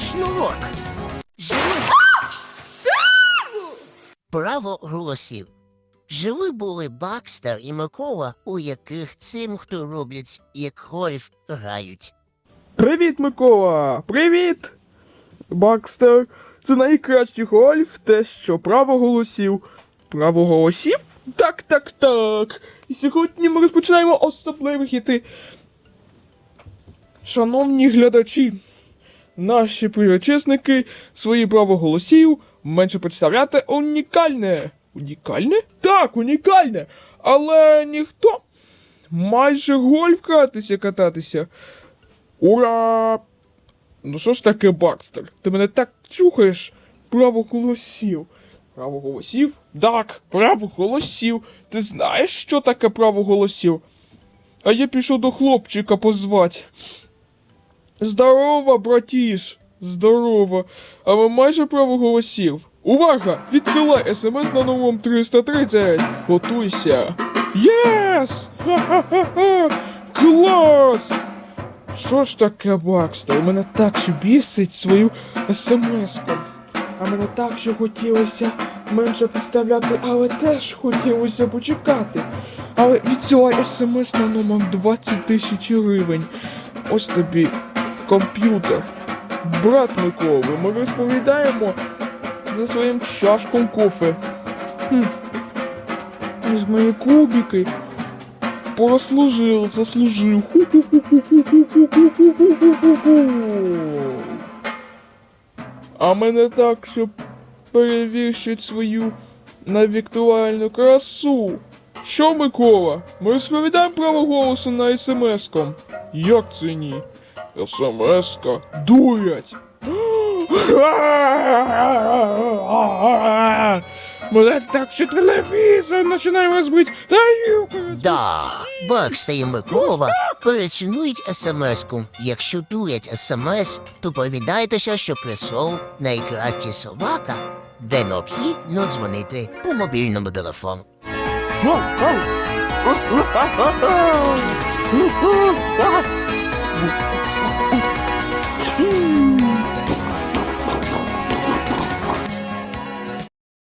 Шнурок. Право голосів. Живи були Бакстер і Микола, у яких цим, хто роблять, як Гольф, грають. Привіт, Микола! Привіт! Бакстер, це найкращий гольф, те, що право голосів. Право голосів? Так, так, так. І сьогодні ми розпочинаємо особливі хіти. Шановні глядачі наші приречисники свої право голосів менше представляти унікальне. Унікальне? Так, унікальне. Але ніхто. Майже гольф гратися кататися. Ура! Ну що ж таке, Бакстер? Ти мене так чухаєш? Право голосів. Право голосів? Так, право голосів. Ти знаєш, що таке право голосів? А я пішов до хлопчика позвать. Здорово, братіш! Здорово. А ви майже право голосів. Увага! Відсилай смс на новому 330. Готуйся. Єс! Ха-ха-ха! Клас! Що ж таке, Бакстер? Мене так що бісить свою смс-ку. А мене так, що хотілося менше представляти, але теж хотілося почекати. Але відсилай смс на номер 20 тисяч гривень. Ось тобі комп'ютер. Брат Миколи, ми розповідаємо за своїм чашком кофе. Хм. З мої кубики прослужив, заслужив. А мене так, щоб перевіршить свою навіктуальну красу. Що, Микола? Ми розповідаємо право голосу на смс-ком. Як це ні? СМС-ка дурять. Мене так що телевізор починає розбити. Та. Да, Бакстер і Микола перечинують смс-ку. Якщо дурять смс, то повідайтеся, що прийшов найкращий собака, де необхідно дзвонити по мобільному телефону.